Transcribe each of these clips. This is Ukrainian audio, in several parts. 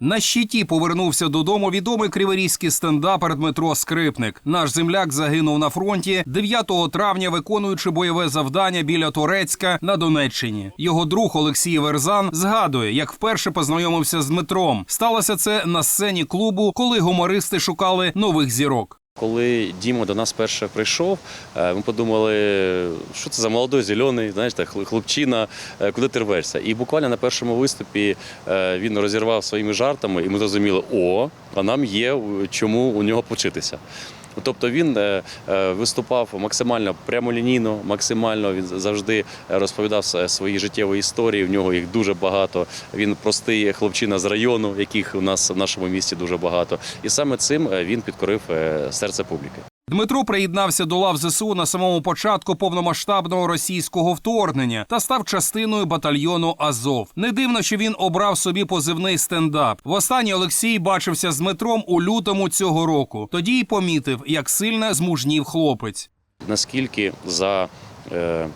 На щиті повернувся додому відомий криворізький стендапер Дмитро Скрипник. Наш земляк загинув на фронті 9 травня, виконуючи бойове завдання біля Торецька на Донеччині. Його друг Олексій Верзан згадує, як вперше познайомився з Дмитром. Сталося це на сцені клубу, коли гумористи шукали нових зірок. Коли Діма до нас перше прийшов, е, ми подумали, що це за молодой, зелений, знаєш, так, хлопчина, е, куди ти рвешся. І буквально на першому виступі е, він розірвав своїми жартами, і ми зрозуміли, о, а нам є чому у нього почитися. Тобто він е, е, виступав максимально прямолінійно, максимально він завжди розповідав свої життєві історії. В нього їх дуже багато. Він простий хлопчина з району, яких у нас в нашому місті дуже багато. І саме цим е, він підкорив серце публіки. Дмитро приєднався до лав ЗСУ на самому початку повномасштабного російського вторгнення та став частиною батальйону Азов. Не дивно, що він обрав собі позивний стендап. Востаннє Олексій бачився з Дмитром у лютому цього року. Тоді й помітив, як сильно змужнів хлопець. Наскільки за е,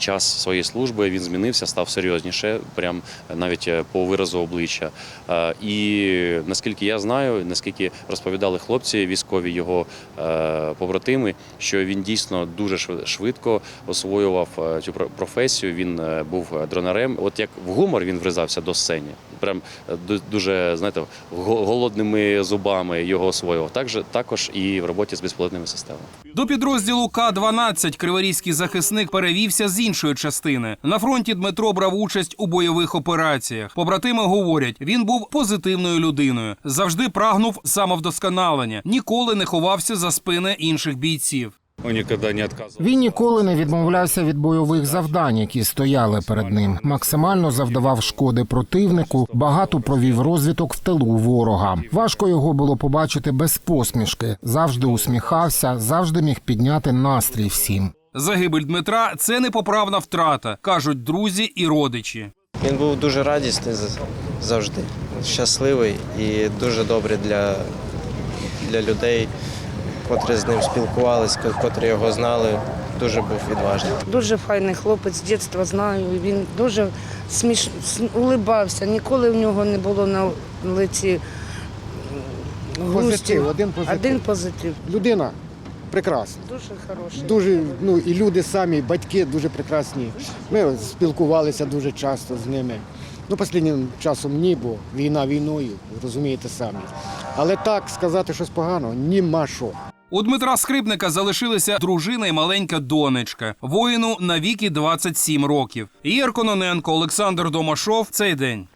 час своєї служби він змінився, став серйозніше, прям навіть е, по виразу обличчя. Е, і наскільки я знаю, наскільки розповідали хлопці, військові його е, побратими, що він дійсно дуже швидко освоював е, цю про- професію. Він е, був дронарем. От як в гумор він врізався до сцені, прям е, дуже знаєте, го- голодними зубами його освоював. Також також і в роботі з безпілотними системами. До підрозділу К-12 криворізький захисник перевівся з іншої частини. На фронті Дмитро брав участь у бойових операціях. Побратими говорять, він був позитивною людиною, завжди прагнув самовдосконалення, ніколи не ховався за спини інших бійців. Он никогда. Він ніколи не відмовлявся від бойових завдань, які стояли перед ним. Максимально завдавав шкоди противнику, багато провів розвиток в тилу ворога. Важко його було побачити без посмішки. Завжди усміхався, завжди міг підняти настрій всім. Загибель Дмитра це непоправна втрата, кажуть друзі і родичі. Він був дуже радісний завжди, щасливий і дуже добрий для, для людей, котрі з ним спілкувалися, котрі його знали. Дуже був відважний. Дуже файний хлопець, з дитинства знаю. Він дуже сміш... с- улибався. Ніколи в нього не було на лиці грусті. Позитив, один позитив. Один позитив. Людина прекрасна. Дуже хороший. Дуже, ну і люди самі, батьки дуже прекрасні. Ми спілкувалися дуже часто з ними. Ну, останнім часом ні, бо війна війною, розумієте самі. Але так сказати щось погано, німа що. У Дмитра Скрипника залишилися дружина і маленька донечка. Воїну на віки 27 років. Ігор Кононенко, Олександр Домашов. Цей день.